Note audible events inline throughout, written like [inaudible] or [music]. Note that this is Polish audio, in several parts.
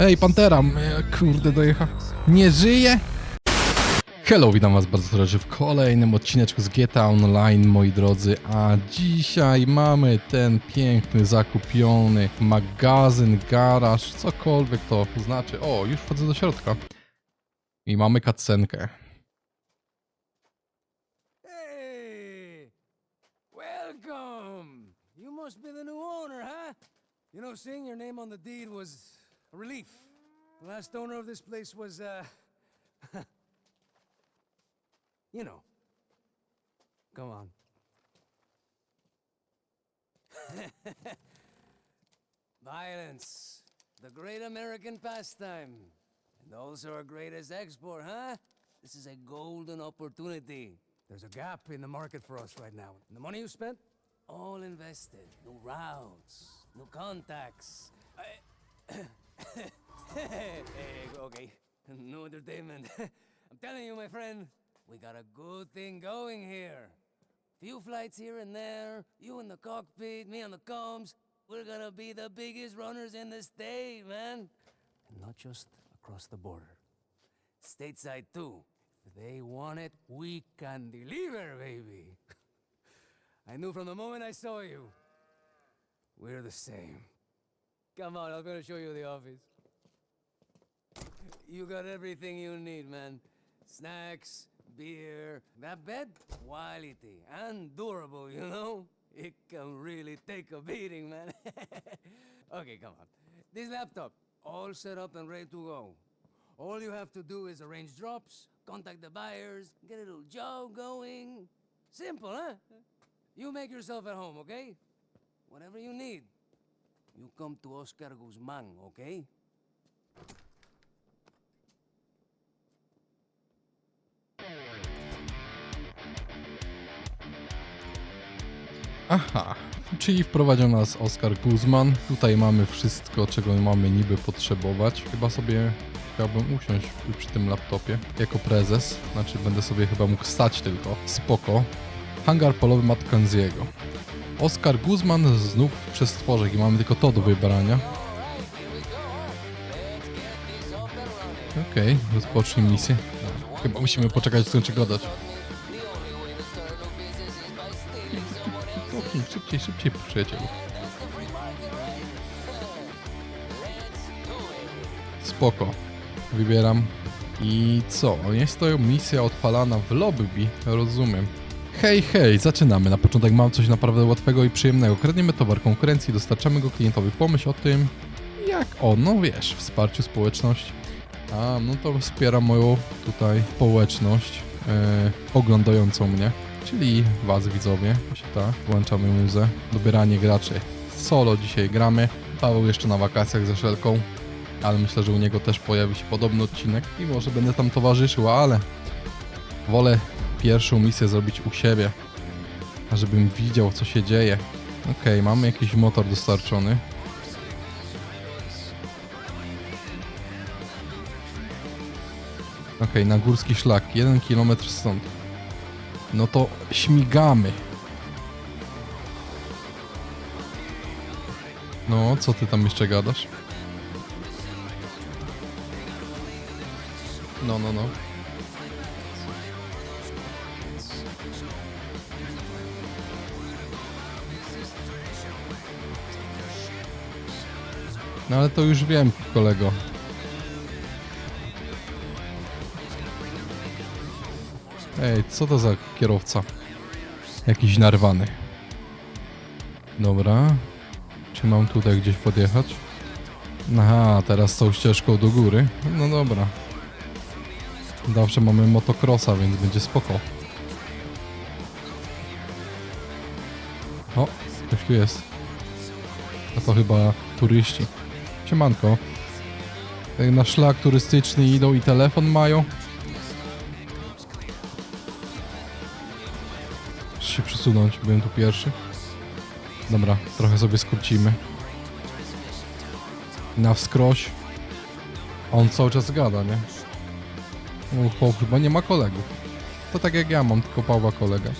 Ej, Pantera! Kurde, dojecha. Nie żyje? Hello, witam was bardzo serdecznie w kolejnym odcineczku z GTA Online, moi drodzy. A dzisiaj mamy ten piękny, zakupiony magazyn, garaż, cokolwiek to znaczy. O, już wchodzę do środka. I mamy. Hey! Welcome! You know, seeing your name on the deed was a relief. The last owner of this place was, uh. [laughs] you know. Come on. [laughs] Violence, the great American pastime, and also our greatest export, huh? This is a golden opportunity. There's a gap in the market for us right now. And the money you spent, all invested. New routes, new contacts. I... [clears throat] hey, [laughs] eh, okay, no entertainment. [laughs] I'm telling you, my friend, we got a good thing going here. Few flights here and there, you in the cockpit, me on the comms. We're gonna be the biggest runners in the state, man. And not just across the border. Stateside too. If they want it, we can deliver, baby. [laughs] I knew from the moment I saw you. We're the same. Come on, I'm gonna show you the office. You got everything you need, man. Snacks, beer, that bed, quality and durable, you know? It can really take a beating, man. [laughs] okay, come on. This laptop, all set up and ready to go. All you have to do is arrange drops, contact the buyers, get a little job going. Simple, huh? You make yourself at home, okay? Whatever you need, you come to Oscar Guzman, okay? Aha, czyli wprowadził nas Oskar Guzman. Tutaj mamy wszystko, czego mamy niby potrzebować. Chyba sobie chciałbym usiąść przy tym laptopie jako prezes. Znaczy będę sobie chyba mógł stać tylko. Spoko. Hangar polowy Mackenzie'ego. Oskar Guzman znów przez stworzek i mamy tylko to do wybrania. Okej, rozpocznij misję. Chyba musimy poczekać, skończy gadać. Kopnij, szybciej, szybciej, przyjacielu. Spoko. Wybieram. I co? Jest to misja odpalana w lobby, rozumiem. Hej, hej, zaczynamy. Na początek mam coś naprawdę łatwego i przyjemnego. Kradniemy towar konkurencji, dostarczamy go klientowi. Pomyśl o tym, jak o, no wiesz, wsparciu społeczności. A, no to wspiera moją tutaj społeczność e, oglądającą mnie, czyli was widzowie. Właśnie tak, włączamy muzę. Dobieranie graczy. Solo dzisiaj gramy. Paweł jeszcze na wakacjach ze Szelką, ale myślę, że u niego też pojawi się podobny odcinek i może będę tam towarzyszył, ale wolę pierwszą misję zrobić u siebie, żebym widział co się dzieje. Okej, mamy jakiś motor dostarczony. Okej, na górski szlak, jeden kilometr stąd. No to śmigamy. No, co ty tam jeszcze gadasz? No, no, no. No ale to już wiem, kolego. Ej, co to za kierowca? Jakiś narwany. Dobra. Czy mam tutaj gdzieś podjechać? Aha, teraz tą ścieżką do góry. No dobra. Zawsze mamy motocrossa, więc będzie spoko. O, ktoś tu jest. A to chyba turyści. Siemanko. Tutaj Na szlak turystyczny idą i telefon mają. Muszę się przesunąć, byłem tu pierwszy. Dobra, trochę sobie skrócimy. Na wskroś. On cały czas gada, nie? No, chłop chyba nie ma kolegów. To tak jak ja mam, tylko Pawła kolega.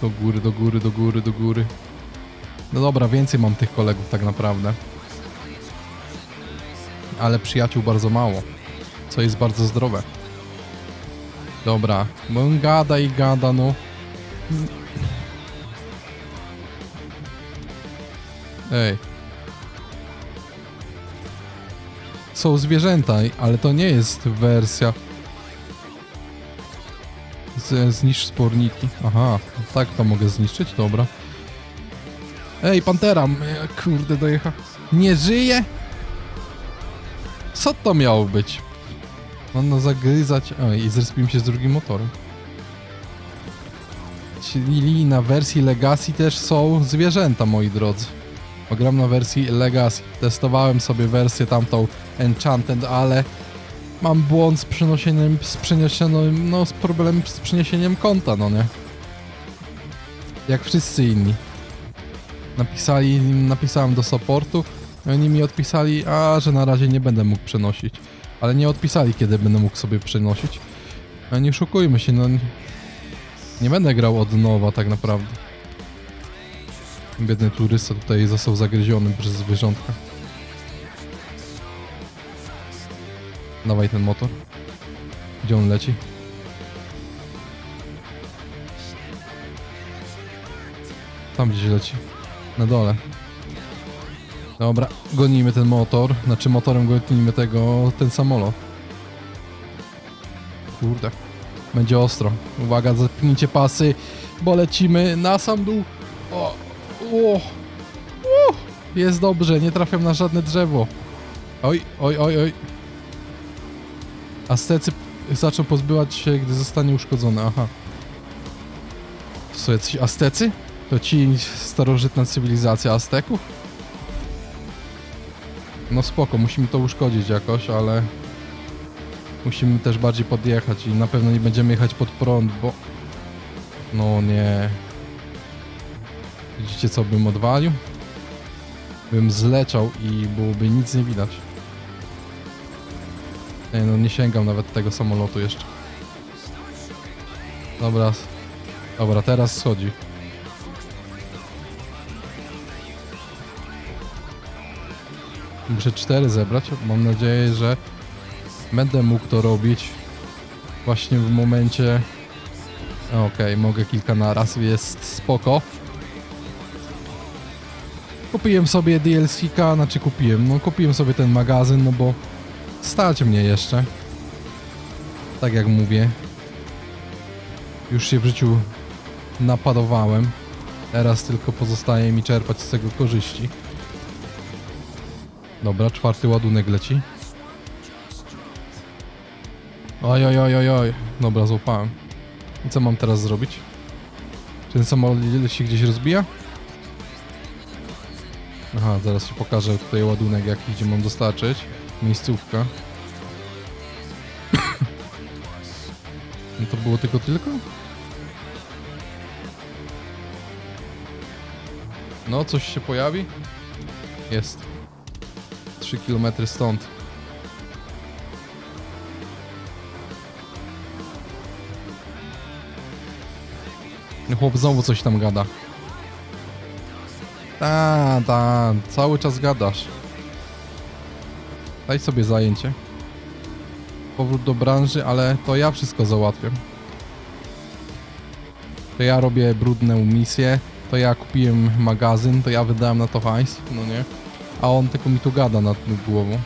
Do góry, do góry, do góry, do góry. No dobra, więcej mam tych kolegów tak naprawdę. Ale przyjaciół bardzo mało. Co jest bardzo zdrowe. Dobra, bo on gada i gada, no. Ej. Są zwierzęta, ale to nie jest wersja. Zniszcz sporniki. Aha, tak to mogę zniszczyć, dobra. Ej, pantera, kurde, dojecha. Nie żyje? Co to miało być? Mam zagryzać. O, i zrespiłem się z drugim motorem. Czyli na wersji Legacy też są zwierzęta, moi drodzy. Bo gram na wersji Legacy. Testowałem sobie wersję tamtą Enchanted, ale mam błąd z przeniesieniem, z przeniesieniem, no z problemem z przeniesieniem konta, no nie? Jak wszyscy inni. Napisali, napisałem do supportu oni mi odpisali, a że na razie nie będę mógł przenosić. Ale nie odpisali, kiedy będę mógł sobie przenosić. A nie szukujmy się, no nie będę grał od nowa tak naprawdę. Biedny turysta tutaj został zagryziony przez zwierzątka. Dawaj ten motor. Gdzie on leci? Tam gdzieś leci. Na dole. Dobra, gonimy ten motor. Znaczy motorem gonimy tego, ten samolot. Kurde. Będzie ostro. Uwaga, zapnijcie pasy, bo lecimy na sam dół. O, o, o, jest dobrze, nie trafiam na żadne drzewo. Oj, oj, oj, oj. Aztecy zaczną pozbywać się, gdy zostanie uszkodzony. Aha. To są jacyś Aztecy? To ci starożytna cywilizacja Azteków? No spoko, musimy to uszkodzić jakoś, ale musimy też bardziej podjechać i na pewno nie będziemy jechać pod prąd, bo... No nie. Widzicie co bym odwalił? Bym zleciał i byłoby nic nie widać. Nie no, nie sięgam nawet tego samolotu jeszcze. Dobra. Dobra, teraz schodzi. Muszę cztery zebrać. Mam nadzieję, że będę mógł to robić właśnie w momencie... Okej, mogę kilka naraz, jest spoko. Kupiłem sobie DLC-ka, znaczy kupiłem, no kupiłem sobie ten magazyn, no bo stać mnie jeszcze. Tak jak mówię. Już się w życiu napadowałem. Teraz tylko pozostaje mi czerpać z tego korzyści. Dobra, czwarty ładunek leci. Oj, oj, oj, oj, oj. Dobra, złapałem. I co mam teraz zrobić? Czy ten samolot się gdzieś rozbija? Aha, zaraz ci pokażę tutaj ładunek jaki, gdzie mam dostarczyć. Miejscówka. no to było tylko tylko? No, coś się pojawi? Jest. 3 km stąd. Chłop znowu coś tam gada. Ta, ta, cały czas gadasz. Daj sobie zajęcie. Powrót do branży, ale to ja wszystko załatwiam. To ja robię brudne misje, to ja kupiłem magazyn, to ja wydałem na to hajs, no nie? A on tylko mi tu gada nad głową.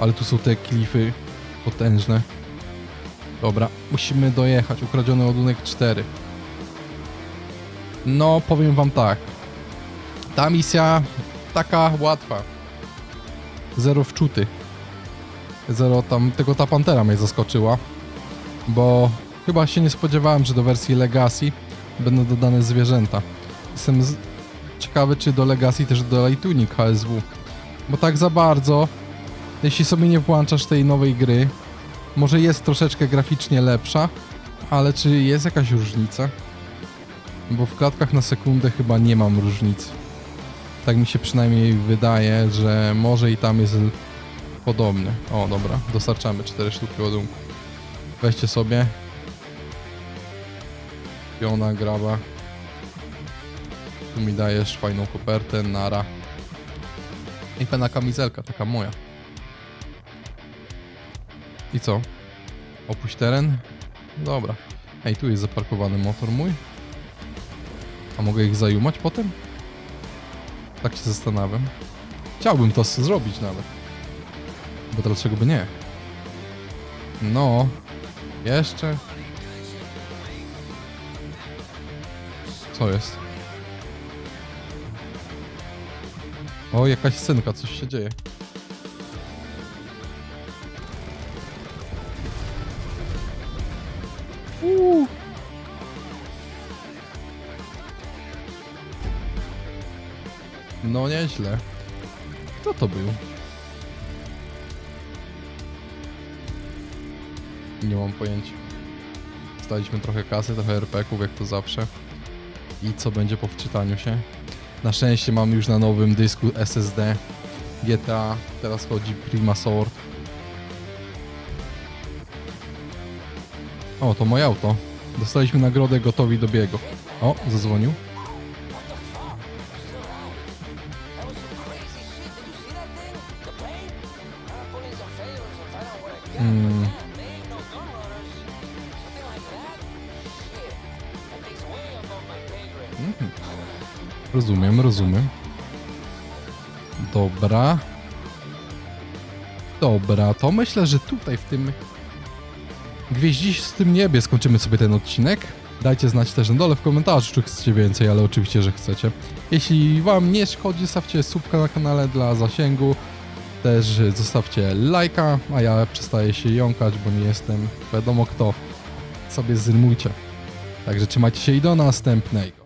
Ale tu są te klify potężne. Dobra, musimy dojechać. Ukradziony ładunek 4. No, powiem wam tak. Ta misja taka łatwa. Zero wczuty. Zero tam, tylko ta pantera mnie zaskoczyła. Bo chyba się nie spodziewałem, że do wersji Legacy będą dodane zwierzęta. Jestem z... ciekawy, czy do Legacy też dodali tunik HSW. Bo tak za bardzo, jeśli sobie nie włączasz tej nowej gry, może jest troszeczkę graficznie lepsza, ale czy jest jakaś różnica? Bo w klatkach na sekundę chyba nie mam różnicy. Tak mi się przynajmniej wydaje, że może i tam jest podobnie. O, dobra, dostarczamy 4 sztuki ładunku. Weźcie sobie. Piona, graba. Tu mi dajesz fajną kopertę, nara. I fajna kamizelka, taka moja. I co? Opuść teren? Dobra. Ej, tu jest zaparkowany motor mój. A mogę ich zajumać potem? Tak się zastanawiam. Chciałbym to zrobić nawet. Bo dlaczego by nie? No. Jeszcze. Co jest? O, jakaś synka, coś się dzieje. No nieźle. Kto to był? Nie mam pojęcia. Staliśmy trochę kasy, trochę RP-ków, jak to zawsze. I co będzie po wczytaniu się? Na szczęście mam już na nowym dysku SSD GTA, teraz chodzi Prima Sword. O, to moje auto. Dostaliśmy nagrodę gotowi do biegu. O, zadzwonił. Rozumiem, rozumiem. Dobra. Dobra, to myślę, że tutaj w tym gwieździstym niebie skończymy sobie ten odcinek. Dajcie znać też na dole w komentarzu, czy chcecie więcej, ale oczywiście, że chcecie. Jeśli wam nie szkodzi, stawcie subka na kanale dla zasięgu. Też zostawcie lajka, a ja przestaję się jąkać, bo nie jestem wiadomo kto. Sobie zrymujcie. Także trzymajcie się i do następnego.